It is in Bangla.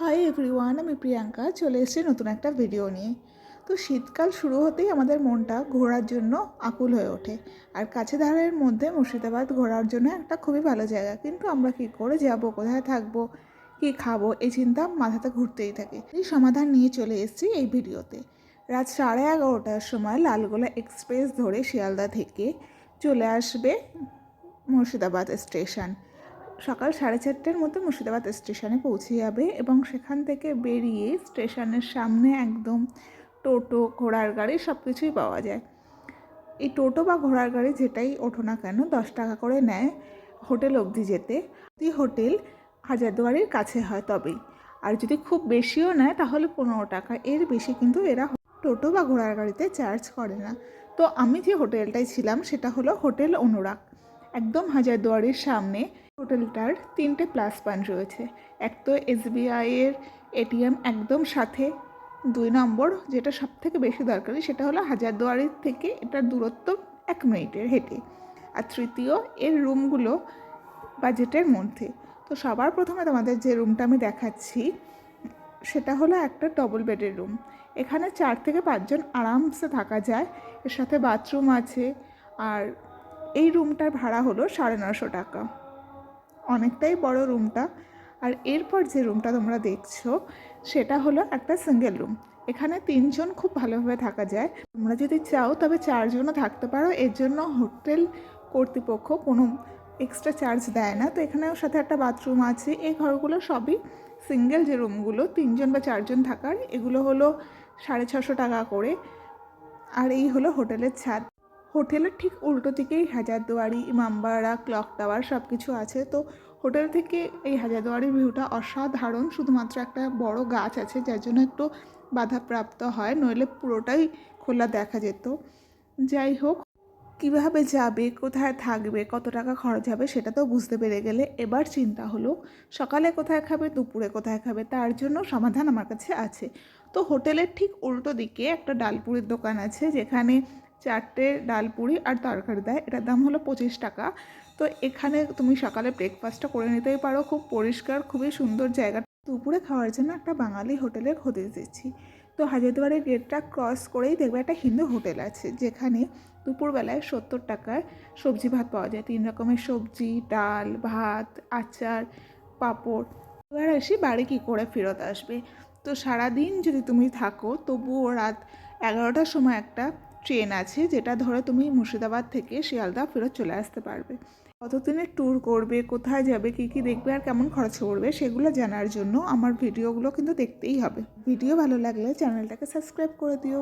হাই এভরিওয়ান আমি প্রিয়াঙ্কা, চলে এসেছি নতুন একটা ভিডিও নিয়ে। তো শীতকাল শুরু হতেই আমাদের মনটা ঘোরার জন্য আকুল হয়ে ওঠে। আর কাছে ধারের মধ্যে মুর্শিদাবাদ ঘোরার জন্য একটা খুবই ভালো জায়গা। কিন্তু আমরা কী করে যাব, কোথায় থাকব, কী খাব, এই চিন্তা মাথাতে ঘুরতেই থাকে। এই সমাধান নিয়ে চলে এসেছি এই ভিডিওতে রাত সাড়ে এগারোটার সময় লালগোলা এক্সপ্রেস ধরে শিয়ালদা থেকে চলে আসবে মুর্শিদাবাদ স্টেশন। সকাল সাড়ে চারটের মতো মুর্শিদাবাদ স্টেশনে পৌঁছে যাবে এবং সেখান থেকে বেরিয়ে স্টেশনের সামনে একদম টোটো, ঘোড়ার গাড়ি সব কিছুই পাওয়া যায়। এই টোটো বা ঘোড়ার গাড়ি যেটাই ওঠো না কেন দশ টাকা করে নেয় হোটেল অবধি যেতে। যদি হোটেল হাজারদুয়ারির কাছে হয় তবেই। আর যদি খুব বেশিও নেয় তাহলে পনেরো টাকা। এর বেশি কিন্তু এরা টোটো বা ঘোড়ার গাড়িতে চার্জ করে না। তো আমি যে হোটেলটায় ছিলাম সেটা হলো হোটেল অনুরাগ। একদম হাজারদুয়ারির সামনে হোটেলটার তিনটে প্লাস পয়েন্ট রয়েছে। এক তো এসবিআইয়ের এটিএম একদম সাথে। দুই নম্বর যেটা সব থেকে বেশি দরকারি সেটা হলো হাজারদুয়ারির থেকে এটার দূরত্ব এক মিনিটের হেঁটে। আর তৃতীয়, এর রুমগুলো বাজেটের মধ্যে। তো সবার প্রথমে তোমাদের যে রুমটা আমি দেখাচ্ছি, সেটা হলো একটা ডবল বেডের রুম এখানে চার থেকে পাঁচজন আরামসে থাকা যায়। এর সাথে বাথরুম আছে। আর এই রুমটার ভাড়া হলো সাড়ে নশো টাকা। অনেকটাই বড় রুমটা। আর এরপর যে রুমটা তোমরা দেখছ, সেটা হলো একটা সিঙ্গেল রুম এখানে তিনজন খুব ভালোভাবে থাকা যায়। তোমরা যদি চাও তবে চারজনও থাকতে পারো। এর জন্য হোটেল কর্তৃপক্ষ কোনো এক্সট্রা চার্জ দেয় না। তো এখানেও সাথে একটা বাথরুম আছে। এই ঘরগুলো সবই সিঙ্গেল যে রুমগুলো তিনজন বা চারজন থাকার, এগুলো হলো সাড়ে ছশো টাকা করে। আর এই হলো হোটেলের ছাদ। হোটেলের ঠিক উল্টো দিকেই হাজারদুয়ারি, ইমামবাড়া, ক্লক টাওয়ার সব কিছু আছে। তো হোটেল থেকে এই হাজারদুয়ারির ভিউটা অসাধারণ। শুধুমাত্র একটা বড় গাছ আছে, যার জন্য একটু বাধাপ্রাপ্ত হয়, নইলে পুরোটাই খোলা দেখা যেত। যাই হোক, কীভাবে যাবে, কোথায় থাকবে, কত টাকা খরচ হবে সেটা তো বুঝতে পেরে গেলে এবার চিন্তা হলো, সকালে কোথায় খাবে, দুপুরে কোথায় খাবে, তার জন্য সমাধান আমার কাছে আছে। তো হোটেলের ঠিক উল্টো দিকে একটা ডালপুরির দোকান আছে, যেখানে চারটে ডাল পুরি আর তরকারি দেয়। এটার দাম হলো পঁচিশ টাকা। তো এখানে তুমি সকালে ব্রেকফাস্টটা করে নিতেই পারো। খুব পরিষ্কার, খুবই সুন্দর জায়গা। দুপুরে খাওয়ার জন্য একটা বাঙালি হোটেলের হদিস দিচ্ছি। তো হাজারদুয়ারের গেটটা ক্রস করেই দেখবে একটা হিন্দু হোটেল আছে, যেখানে দুপুরবেলায় সত্তর টাকায় সবজি ভাত পাওয়া যায়। তিন রকমের সবজি, ডাল, ভাত, আচার, পাঁপড়। এবার আসি বাড়ি কী করে ফেরত আসবে। তো সারাদিন যদি তুমি থাকো, তবুও রাত এগারোটার সময় একটা ট্রেন আছে যেটা ধরে তুমি মুর্শিদাবাদ থেকে শিয়ালদা ফেরত চলে আসতে পারবে। কতদিনের ট্যুর করবে, কোথায় যাবে, কি কি দেখবে আর কেমন খরচ করবে সেগুলো জানার জন্য আমার ভিডিওগুলো কিন্তু দেখতেই হবে। ভিডিও ভালো লাগলে চ্যানেলটাকে সাবস্ক্রাইব করে দিও।